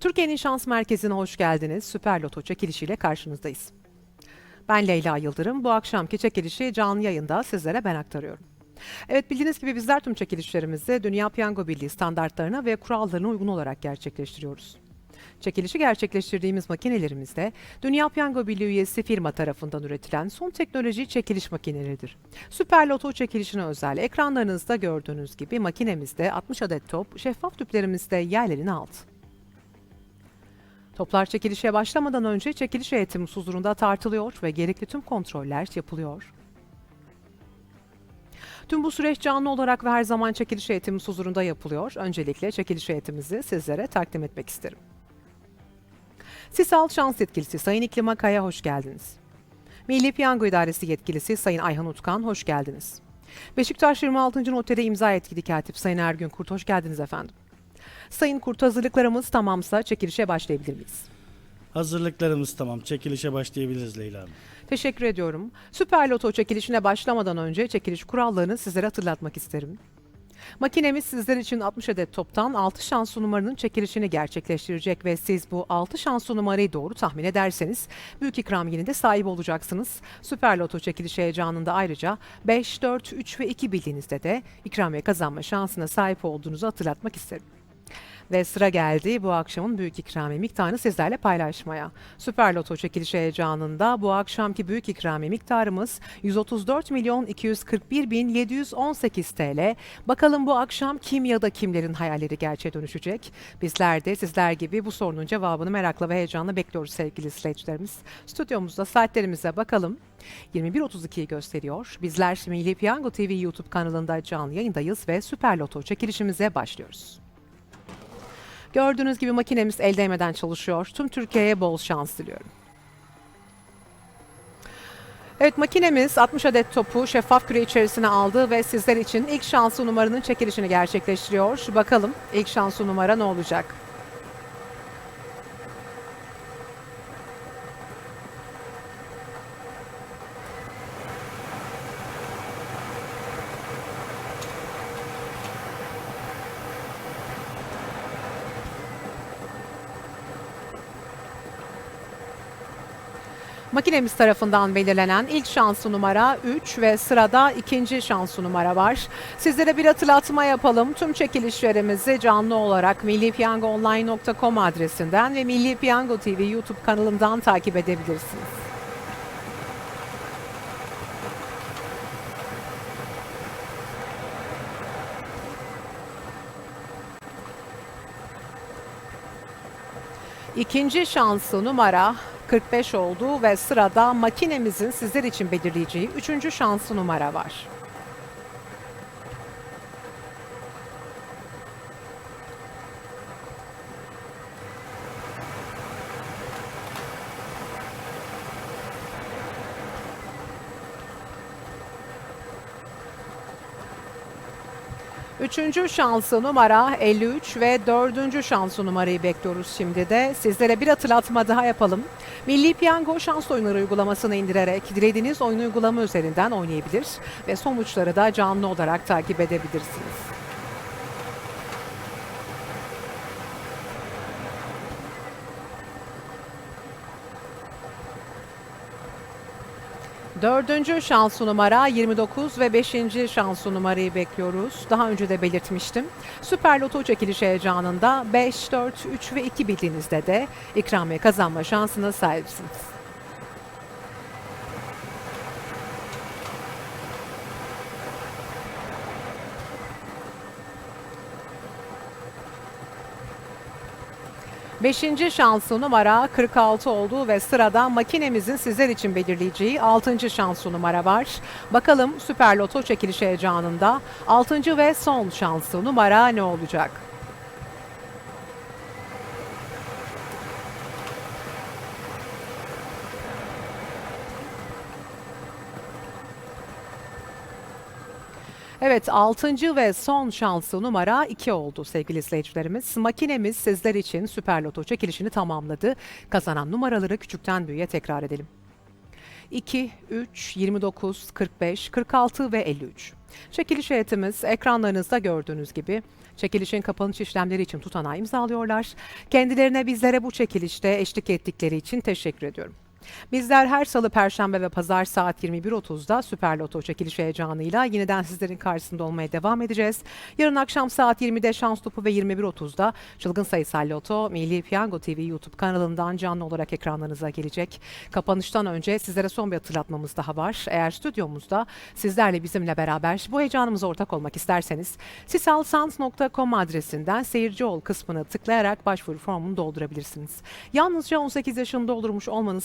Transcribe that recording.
Türkiye'nin Şans Merkezi'ne hoş geldiniz. Süper Loto çekilişiyle karşınızdayız. Ben Leyla Yıldırım. Bu akşamki çekilişi canlı yayında sizlere ben aktarıyorum. Evet bildiğiniz gibi bizler tüm çekilişlerimizi Dünya Piyango Birliği standartlarına ve kurallarına uygun olarak gerçekleştiriyoruz. Çekilişi gerçekleştirdiğimiz makinelerimizde Dünya Piyango Birliği üyesi firma tarafından üretilen son teknoloji çekiliş makineleridir. Süper Loto çekilişine özel ekranlarınızda gördüğünüz gibi makinemizde 60 adet top şeffaf tüplerimizde yerlerini aldı. Toplar çekilişe başlamadan önce çekiliş heyetimiz huzurunda tartılıyor ve gerekli tüm kontroller yapılıyor. Tüm bu süreç canlı olarak ve her zaman çekiliş heyetimiz huzurunda yapılıyor. Öncelikle çekiliş heyetimizi sizlere takdim etmek isterim. Sisal Şans Yetkilisi Sayın İklim Akay'a hoş geldiniz. Milli Piyango İdaresi Yetkilisi Sayın Ayhan Utkan hoş geldiniz. Beşiktaş 26. Notere imza yetkili katip Sayın Ergün Kurt hoş geldiniz efendim. Sayın Kurt hazırlıklarımız tamamsa çekilişe başlayabilir miyiz? Hazırlıklarımız tamam. Çekilişe başlayabiliriz Leyla Hanım. Teşekkür ediyorum. Süper Loto çekilişine başlamadan önce çekiliş kurallarını sizlere hatırlatmak isterim. Makinemiz sizler için 60 adet toptan 6 şanslı numaranın çekilişini gerçekleştirecek ve siz bu 6 şanslı numarayı doğru tahmin ederseniz büyük ikramiyenin de sahibi olacaksınız. Süper Loto çekilişi heyecanında ayrıca 5, 4, 3 ve 2 bildiğinizde de ikramiye kazanma şansına sahip olduğunuzu hatırlatmak isterim. Ve sıra geldi bu akşamın büyük ikramiye miktarını sizlerle paylaşmaya. Süper Loto çekilişi heyecanında bu akşamki büyük ikramiye miktarımız 134 milyon 241 bin 718 TL. Bakalım bu akşam kim ya da kimlerin hayalleri gerçeğe dönüşecek? Bizler de sizler gibi bu sorunun cevabını merakla ve heyecanla bekliyoruz sevgili izleyicilerimiz. Stüdyomuzda saatlerimize bakalım. 21.32'yi gösteriyor. Bizler Milli Piyango TV YouTube kanalında canlı yayındayız ve Süper Loto çekilişimize başlıyoruz. Gördüğünüz gibi makinemiz el değmeden çalışıyor. Tüm Türkiye'ye bol şans diliyorum. Evet makinemiz 60 adet topu şeffaf küre içerisine aldı ve sizler için ilk şanslı numaranın çekilişini gerçekleştiriyor. Bakalım ilk şanslı numara ne olacak? Makinemiz tarafından belirlenen ilk şanslı numara 3 ve sırada ikinci şanslı numara var. Sizlere bir hatırlatma yapalım. Tüm çekilişlerimizi canlı olarak millipiyangoonline.com adresinden ve Milli Piyango TV YouTube kanalından takip edebilirsiniz. İkinci şanslı numara 45 oldu ve sırada makinemizin sizler için belirleyeceği üçüncü şanslı numara var. Üçüncü şansı numara 53 ve dördüncü şansı numarayı bekliyoruz şimdi de. Sizlere bir hatırlatma daha yapalım. Milli Piyango şans oyunları uygulamasını indirerek dilediğiniz oyun uygulama üzerinden oynayabilir ve sonuçları da canlı olarak takip edebilirsiniz. Dördüncü şansı numara 29 ve beşinci şansı numarayı bekliyoruz. Daha önce de belirtmiştim. Süper Loto çekiliş heyecanında 5, 4, 3 ve 2 bildiğinizde de ikramiye kazanma şansına sahipsiniz. Beşinci şansı numara 46 oldu ve sırada makinemizin sizler için belirleyeceği 6. şansı numara var. Bakalım Süper Loto çekiliş heyecanında 6. ve son şansı numara ne olacak? Evet 6. ve son şansı numara 2 oldu sevgili izleyicilerimiz. Makinemiz sizler için Süper Loto çekilişini tamamladı. Kazanan numaraları küçükten büyüğe tekrar edelim. 2, 3, 29, 45, 46 ve 53. Çekiliş heyetimiz ekranlarınızda gördüğünüz gibi Çekilişin kapanış işlemleri için tutanağı imzalıyorlar. Kendilerine bizlere bu çekilişte eşlik ettikleri için teşekkür ediyorum. Bizler her salı, perşembe ve pazar saat 21.30'da Süper Loto çekiliş heyecanıyla yeniden sizlerin karşısında olmaya devam edeceğiz. Yarın akşam saat 20'de Şans Topu ve 21.30'da Çılgın Sayısal Loto Milli Piyango TV YouTube kanalından canlı olarak ekranlarınıza gelecek. Kapanıştan önce sizlere son bir hatırlatmamız daha var. Eğer stüdyomuzda sizlerle bizimle beraber bu heyecanımıza ortak olmak isterseniz sisalsans.com adresinden seyirci ol kısmını tıklayarak başvuru formunu doldurabilirsiniz. Yalnızca 18 yaşında doldurmuş olmanız